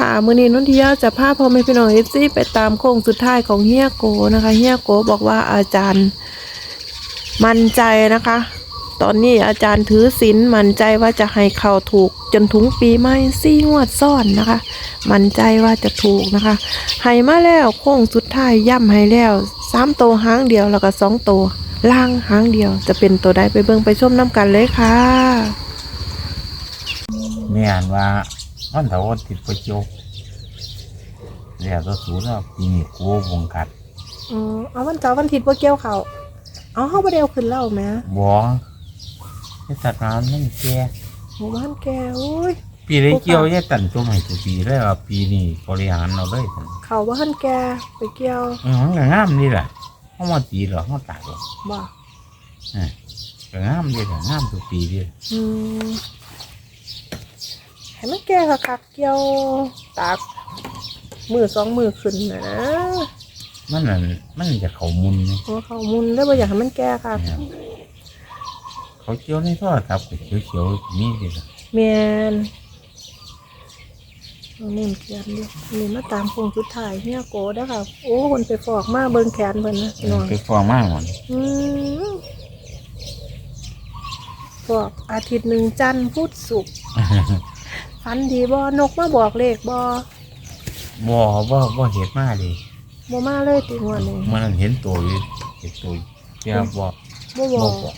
ค่ะมื้อนี้นนทิยาจะพาพ่อแม่พี่น้องเอฟซีไปตามโค้งสุดท้ายของเฮียโกนะคะเฮียโกบอกว่าอาจารย์มั่นใจนะคะ ตอนนี้อาจารย์ถือศีลมั่นใจว่าจะให้เขาถูกจนถึงปีใหม่ซี่งวดซ่อนนะคะ มั่นใจว่าจะถูกนะคะให้มาแล้วโค้งสุดท้ายย่ำให้แล้วสามตัวหางเดียวแล้วก็สองตัวล่างหางเดียวจะเป็นตัวใดไปเบิ่งไปชมน้ำกันเลยค่ะแม่อ่านว่า มันถ้าว่าติดประจบแล้วก็สูแล้วปีนี้กลัววงกัดอ๋อเอาวันเสาร์วันอาทิตย์บ่เกี่ยวเขาเอาเฮาบ่ได้เอาขึ้นแล้วแหมบ่ให้ตัดน้ำนั่นแกหมู่บ้านแกโอ้ยปีได้เกี่ยวแย่ตันตัวใหม่ตัวปีเลยว่าปีนี้บริหารเราเลยซั่นเขาบ้านแกไปเกี่ยวเออมันก็งามนี่แหละเขามาตีหรอเขาตากหรอบ่เออก็งามดีแหละงามตัวปีเดียวอืม ให้มันแกคักๆเกี่ยวตากมือสองมือขึ้นน่ะนะมันนั่นมันจะเขามุนนี่เพราะว่าเขามุนแล้วบ่อยากให้มันแก่ค่ะนะครับเขาเกี่ยวในโทรศัพท์ก็เขียวๆนี่เลยล่ะแมนเอาเน้นเขียนดินี่มาตามโคงสุดท้ายเฮียโกเด้อค่ะ โอ้คนไปฟอกมาเบิ่งแขนเพิ่นนะพี่น้อง ไปฟ้องมากมันอืมบอกอาทิตย์หนึ่งจันทร์พุธศุกร์ ฟันดีบ่นกมาบอกเลขบ่บ่บ่บ่เห็นมาเลยบ่มาเลยติงวันนี้มันเห็นตัวอยู่เห็นตัวเจ้าบ่บ่บบ่อกบอก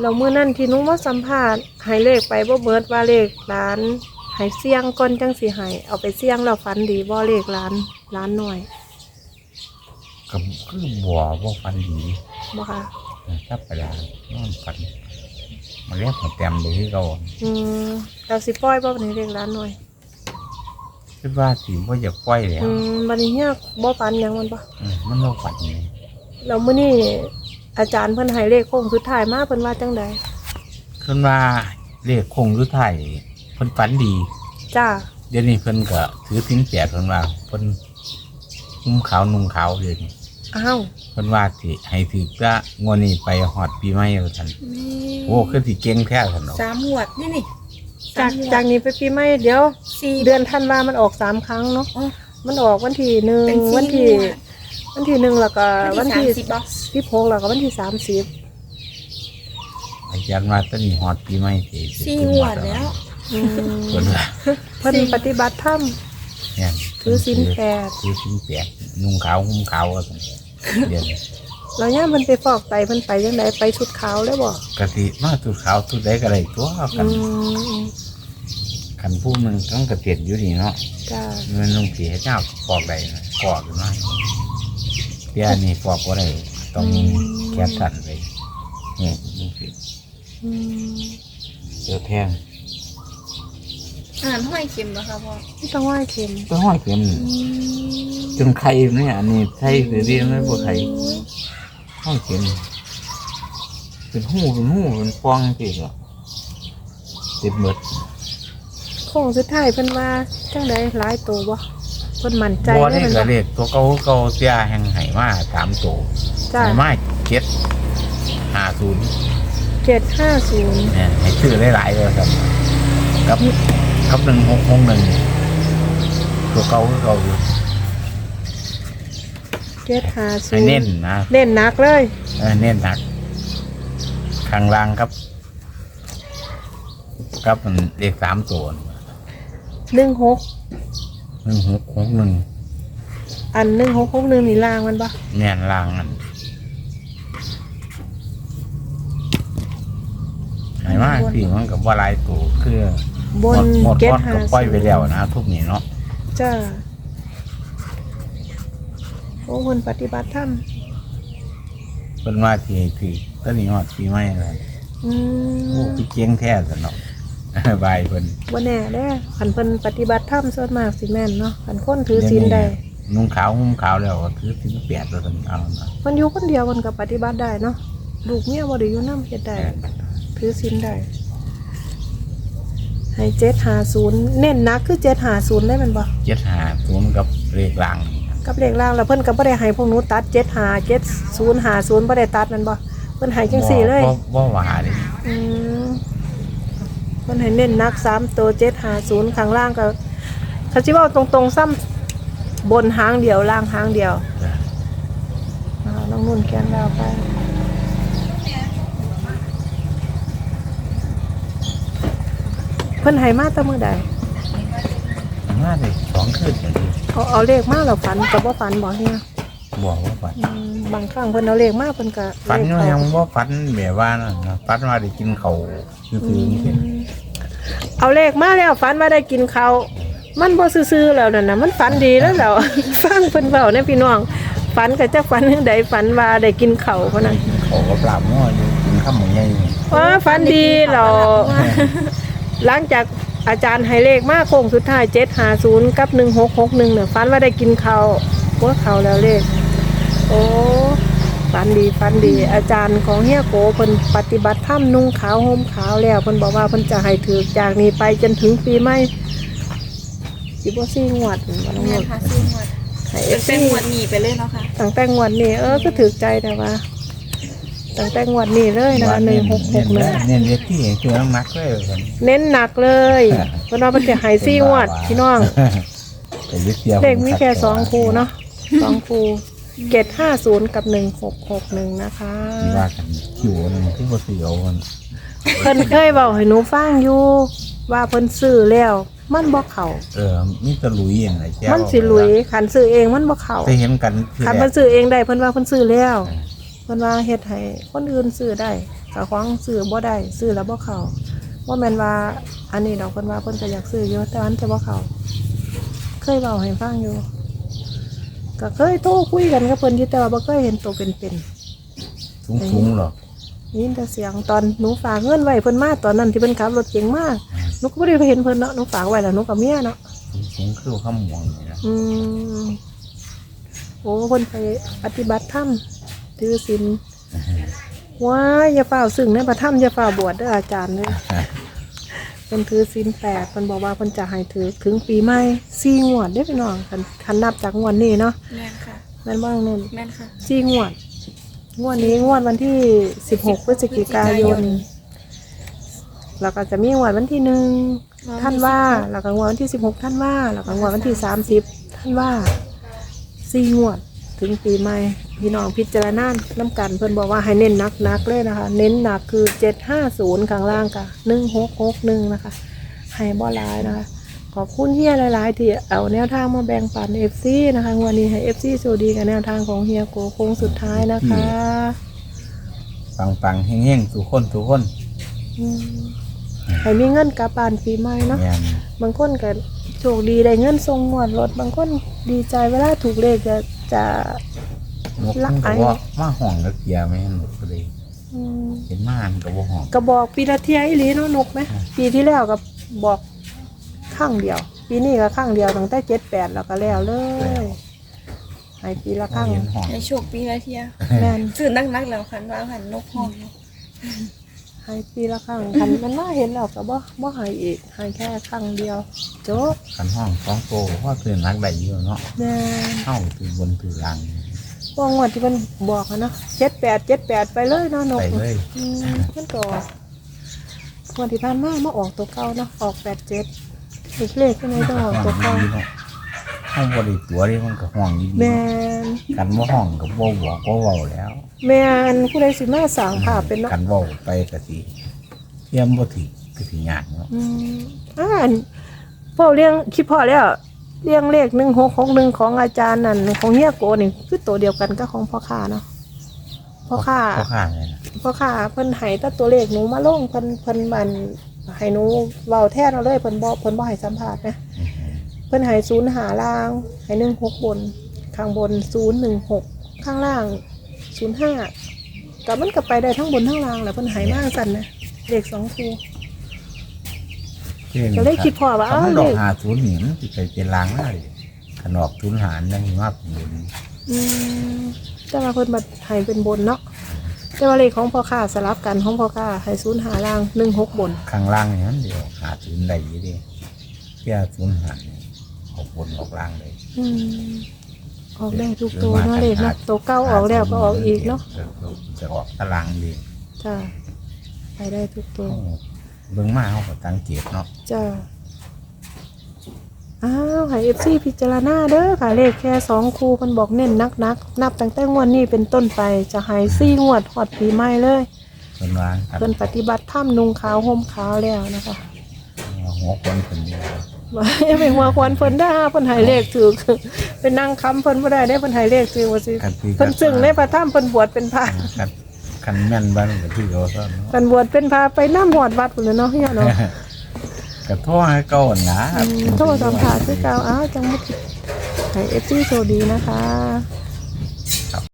เราเมื่อนั้นที่นุ้งมาสัมภาษณ์ให้เลขไปบ่เบิดว่าเลขร้านให้เสี่ยงก่อนจังสิให้เอาไปเสี่ยงแล้วฝันดีบ่เลขร้านร้านหน่อยก็คือบ่บ่ฟันดีบ่ค่ะถ้าไปแล้วนอนฟัน มันเรียกมาเต็มเลยคือเขาอืมเราสิปล่อยบ่ในเลขร้านหน่อย คิดว่าสิบ่อยากปล่อยแล้วอืมบัดนี้เฮียบ่ฝันหยังมันบ่อืมมันบ่ฝันนี่แล้วมื้อนี้อาจารย์เพิ่นให้เลขโค้งสุดท้ายมาเพิ่นว่าจังใดคิดว่าเลขคงหรือไทยเพิ่นฝันดี จ้าเดี๋ยวนี้เพิ่นก็ถือทิ้งแปดเพิ่นว่าเพิ่นนุ่มขาวนุ่งขาวเดี๋ยวนี้ อ้าวเพิ่นว่าสิให้ถือจะงวดนี้ไปฮอดปีใหม่ว่าซั่นโอ้คือสิเก่งแท้ซั่นเนาะสามหมวดนี่นี่จากสมหมวดจากนี้ไปปีใหม่เดี๋ยวสี่เดือนธันวามันออกสามครั้งเนาะอ๋อมันออกวันที่หนึ่งเป็นสี่วันที่หมวดวันที่หนึ่งแล้วก็วัวันนที่ที่สามสิบบ็อกซ์สิบหกแล้วก็วันที่สามสิบอาจารย์ว่าตอนนี้ฮอดปีใหม่สิสี่หมวดแล้วอืมเพิ่นว่าเพิ่นปฏิบัติธรรมเนี่ย ถือศีลแปดถือศีลแปดนุ่งขาวห่มขาวว่าซั่นเดี๋ยวนี้แล้วย่ามเพิ่นไปฟอกไตเพิ่นไปยังไงไปชุดขาวเลยบ่กะสิมาสุดขาวสุดใดก็ได้ตัวกัอืนมคันผู้มันต้องกระเตียนอยู่นี่เนาะจ้ามันต้องสีให้เจ้าฟอกได้นะฟอกอยู่นะเดี๋ยวนี้ฟอกก็ได้ต้องแค่สั่นไปนี่ดูสิอืมเจอแทง อ่านห้อยเข็มเหรอคะพ่อไม่ต้องไหว้เข็มตัวห้อยเข็มอืมจนไข่เนี่ยอันนี้ไข่หรือเรียกไม่บ่ไข่ห้อยเข็มเป็นหูเป็นหูเป็นฟองสิเหรอติดหมดโค้งสุดท้ายเพิ่นว่าจังไดหลายตัวบ่เพิ่นมั่นใจบัวเลยนี่มันก็บ่เรียกตัวเก่าเก่าเสียแห่งไหมาสามตัวจ้าไหมาเจ็ดห้าศูนย์เจ็ดห้าศูนย์เนี่ยให้ซื้อหลายๆเลยครับกับ กับหนึ่งหกหกหนึ่งตัวเก่าก็เก่าอยู่เจ็ดห้าศูให้นย์เน้นนะเน้นหนักเลยเออเน้นหนักข้างล่างครับกับมันเลขสามตัวหนึ่งหกหนึ่งหกหกหนึ่งอันหนึ่งหกหกหนึ่งนี่ล่างมันปะแน่นล่างนั่นไหนว่าสี่มันกับว่าหลายตัวคือ บหมนดหมดเจ็ดก้อนห้าก็ปล่อยไปแล้วนะทุกนี้เนาะจ้าโอ้คนปฏิบัติธรรมเป็นว่าที่ที่ต้นนี้ฮอดปีใหม่เลยอืโอ้มพี่เจียงแท้สนอก บายเพิ่นวันแน่เด้อขันเพิ่นปฏิบัติธรรมส่วนมากสิแม่นเนาะขันคนถือศีลได้นุ่งขาวห่มขาวแล้วก็ถือสินแปดตัวสันเอานะ มันอยู่คนเดียวมันก็ปฏิบัติได้เนาะลูกเมียบ่ได้อยู่นำเฮ็ดได้ถือศีลได้ ให้เจ็ดหาศูนย์เน้นหนักคือเจ็ดหาศูนย์ได้แมันบ่เจ็ดหาศูนย์กับเลขหลังกับเลขล่างแล้วเพิ่นก็บ่ได้ให้พวกหนูตัดเจ็ดหาเจ็ดศูนย์หาศูนย์บ่ได้ตัดแมันบ่เพิ่นให้จังสี่เลยบ่บ่ว่าเลยอืมเพิ่นให้เน้นหนักสามตัวเจ็ดหาศูนย์ข้างล่างก็เขาสิเว่าตรงๆซ้ำบนหางเดียวล่างหางเดียวจ้ะเอาน้องนุ่นแกนดาวไป เพิ่นให้มาแตั้มือใดมาได้สองคืนอย่างนี้เอาเอาเลขมาแล้วฝันกับว่าฝันบอกเนี่ยบอกว่าฝันอืมบางครั้งเพิ่นเอาเลขมาเพิ่นก็ฝันเลก็ขยังเข้าว่าฝันแบบว่านั่นนะฝันว่าได้กินเขาวคือคือเห็นเอาเลขมาแล้วฝันว่าได้กินข้าวมันบ่ซื่อๆแล้วนั่นน่ะมันฝันดีแล้วแล้ว ฟังเพิ่นเว้าในพี่น้องฝันก็จักฝันจังใดฝันว่าได้กินข้าวเพิ่นน่ะกินเขาวก็ปลาบง้ออยู่กินข้าวหมูใหญ่นี่ว่าฝันดีเรา หลังจากอาจารย์ให้เลขมาโค้งสุดท้าย750กับ1661เนี่ยฝันว่าได้กินข้าวบ่ข้าวแล้วเลข โอ้ฝันดีฝันดี อาจารย์ของเฮียโกเพิ่นปฏิบัติธรรมนุ่งขาวห่มขาวแล้วเพิ่นบอกว่าเพิ่นจะให้ถือจากนี้ไปจนถึงปีใหม่สิบ่ซี่งวดบ่น้องแม่นนค่ะซื้อหมดให้เป็น FC เป็นหมวดหนีไปเลยเนาะค่ะ ตั้งแต่งวดนี้เออก็ถือใจแต่ว่า ตั้งแต่งวดนี้เลยนะคะเน้น1661เน้นเรียกที่คือน้ำหนักเลยเพิ่นเน้นหนักเลยเพิ่นว่าเพิ่นจะให้ซี่งวดพี่น้องแต่เรียกเดียวเลขมีแค่สองคู่เนาะสองคู่เกตห้าศูนย์กับหนึ่งหกหกหนึ่งนะคะที่ว่ากันคิวนึงที่บ่สิเอามันเพิ่นเคยบอกให้หนูฟังอยู่ ว่าเพิ่นซื้อแล้วมันบ่เข้าเออมีแตะลุยอย่างไรแก้วมันสิหลุยขันซื้อเองมันบ่เข้าเคยเห็นกันคือขันแรเพิ่กนซื้อเองได้เพิ่นว่าเพิ่นซื้อแล้ว เพิ่นว่าเฮ็ดให้คนอื่นซื้อได้กับของซื้อบ่ได้ซื้อแล้วบ่เข้าว่าแม่นว่าอันนี้ดอกเพิ่นว่าเพิ่นก็อยากซื้ออยู่แต่อันจะบ่เข้าเคยเว้าให้ฟังอยู่ก็เคยโทรคุยกันกับเพิ่นอยู่แต่ว่าบ่เคยเห็นตัวเป็นๆสูงสูงๆหรอกยินแต่เสียงตอนหนูฝากเงินไว้เพิ่นมาตอนนั้นที่เพิ่นขับรถเก่งมากหนูก็ไม่ได้ไปเห็นเพิ่นเนาะหนูฝากไว้แล้วหนูกับเมียเนาะ สูงสูงๆคือข้ามหมวงนี่นะอืมโอ้เพิ่นไปปฏิบัติธรรม ถือศีลว้ายอย่าเฝ้าซึ่งในพระธรรมอย่าเฝ้าบวชเด้ออาจารย์เลยเพิ่นถือศีลแปดเพิ่นบอกว่าเพิ่นจะให้ถือถึงปีใหม่สี่งวดเด้อพี่น้องคันคันนับจากงวดนี้เนาะแม่นค่ะ แม่นบ้างนู่นแม่นค่ะ สี่งวด งวดนี้งวดวันที่สิบหกพฤศจิกายน แล้วก็จะมีงวดวันที่หนึ่งท่านว่าแล้วก็งวดวันที่สิบหกท่านว่าแล้วก็งวดวันที่สามสิบท่านว่าสี่งวดถึงปีใหม่ พี่น้องพิจารณาน้ำกันเพิ่นบอกว่าให้เน้นหนักนักๆเลยนะคะ เน้นหนักคือเจ็ดห้าศูนย์ข้างล่างกะหนึ่งหกหกหนึ่งนะคะให้บ่หลายนะคะ ขอบคุณเฮียหลายๆ ที่เอาแนวทางมาแบ่งปันเอฟซีนะคะงวันนี้ให้เอฟซีโชคดีกับแนวทางของเฮียโกโค้งสุดท้ายนะคะปังปังๆแห้งๆทุกคนทุกคนอืมให้มีเงินกลับบ้านปีใหม่เนาะแม่นบางคนก็โชคดีได้เงินทรงงวดรถบางคนดีใจเวลาถูกเลขจะจะ นกมันก็ว่ามาห้องกับเกียร์แม่นหมดเลยอืมเห็นมาอันก็บ่ห้องกระบอกปีละเทียอีหลีเนาะนกไหมปีที่แล้วก็บอกข้างเดียว ปีนี้ก็ข้างเดียวตั้งแต่เจ็ดแปดแล้วก็แล้วเลยให้ปีละข้างเห็นห้องในโชคปีละเทียแม่นซื้อนักๆแล้วคันว่าคันนกห้องเนาะให้ปีละครั้งคันมันน่าเห็นแล้วก็บ่บ่ให้อีกให้แค่ครั้งเดียวจบกันห้องสองโตเพราะคือนักได้อยู่เนาะแม่น เข้าคือบนคือลัง ว่างวดที่มันบอกอะเนาะเจ็ดแปดเจ็ดแปดไปเลยเนาะนกไปเลย อืมมันก็ออกงวดที่ผ่านมามาออกตัวเก่าเนาะออกแปดเจ็ดอีกเลขก็ไม่ต้องออกตัวห้อเก่างดีเนาะห้องบริตัวนี่มันก็ห้องดีแม่นกันว่าห้องกับว่าบอกว่าเว้าแล้วแม่นผู้ใดสิมาสร้างภาพเป็นเนาะ กันเว้าไปกะสิเทียมบ่ถือก็สิยากเนาะอืมอ่านพ่อเลี้ยงคิดพ่อแล้ว เลี้ยงเลขหนึ่งหกหกหนึ่งของอาจารย์นั่นของเฮียโกนี่คือตัวเดียวกันกับของพ่อค้าเนาะพ่อค้าพ่อข้าเลยนะพ่อค้าเพิ่นให้แตัตัวเลขหนูมาลงเพิ่นเพิ่นมันให้หนูเว้าแท้เราเลยเพิ่นบ่เพิ่นบ่ให้สัมภาษณ์นะอือฮึเพิ่นให้ศูนย์หาล่างให้หนึ่งหกบน ข้างบนศูนย์หนึ่งหกข้างล่างศูนย์ห้าแต่มันก็ไปได้ทั้งบนทั้งล่างแหละเพิ่นให้มาสั่นนะเลขสองคู่ ก็เลยคิดพอว่าถ้าเอ้ามันเลดอกขหาศูนย์นี่มันสิไปเป็นลางได้ขนอกทุนหารยังมีมาเป็นบุญอืมแต่ว่าเพิ่นบัดให้เป็นบนเนาะแต่ว่าเลขของพ่อค้าสลับกันของพ่อค้าให้ศูนย์หาล่างหนึ่งหกบนข้างล่างนี่มันเดียวหาศูนย์ได้อยู่ดิเพื่อศูนย์หารนี่ออกบนออกล่างเลยอืมออกได้ทุกตัวเนาะเลขเนาะตัวเก้าออกแล้วก็ออกอีกเนาะจะออกตารางดีจ้าไปได้ทุกตัว เบิ่งมาเขาก็ตั้งเกียรติเนาะจ้าอ้าวให้ FC พิจารณาเด้อค่ะเลขแค่สองคู่เพิ่นบอกเน้นนักนักๆนับตั้งแต่งวดนี้เป็นต้นไปจะให้ซี่งวดฮอดปีใหม่เลยเป็นวางครับเพิ่นปฏิบัติธรรมนุงขาวห่มขาวแล้วนะคะหัวคนคนเดียวว่าอย่าไปหัวควันเพิ่นได้อเพิ่นให้เลขถูกเป็นนั่งค้ำเพิ่นบ่ได้ได้เพิ่นให้เลขถูกว่าสิกันที่เพิ่นซึ่งในพระธรรมเพิ่นบวชเป็นพระกัน กันแม่นบ้านกับที่เขาซ่อนเพิ่นบวชเป็นพระไปน้ำหอดวัดพุ่นน่ะเนาะเฮียเนาะกระท่อให้เก่าหนาอืมโทษสัมภาษณ์คือเก่าอ้าวจังบ่ให้ FC โชคดีนะคะ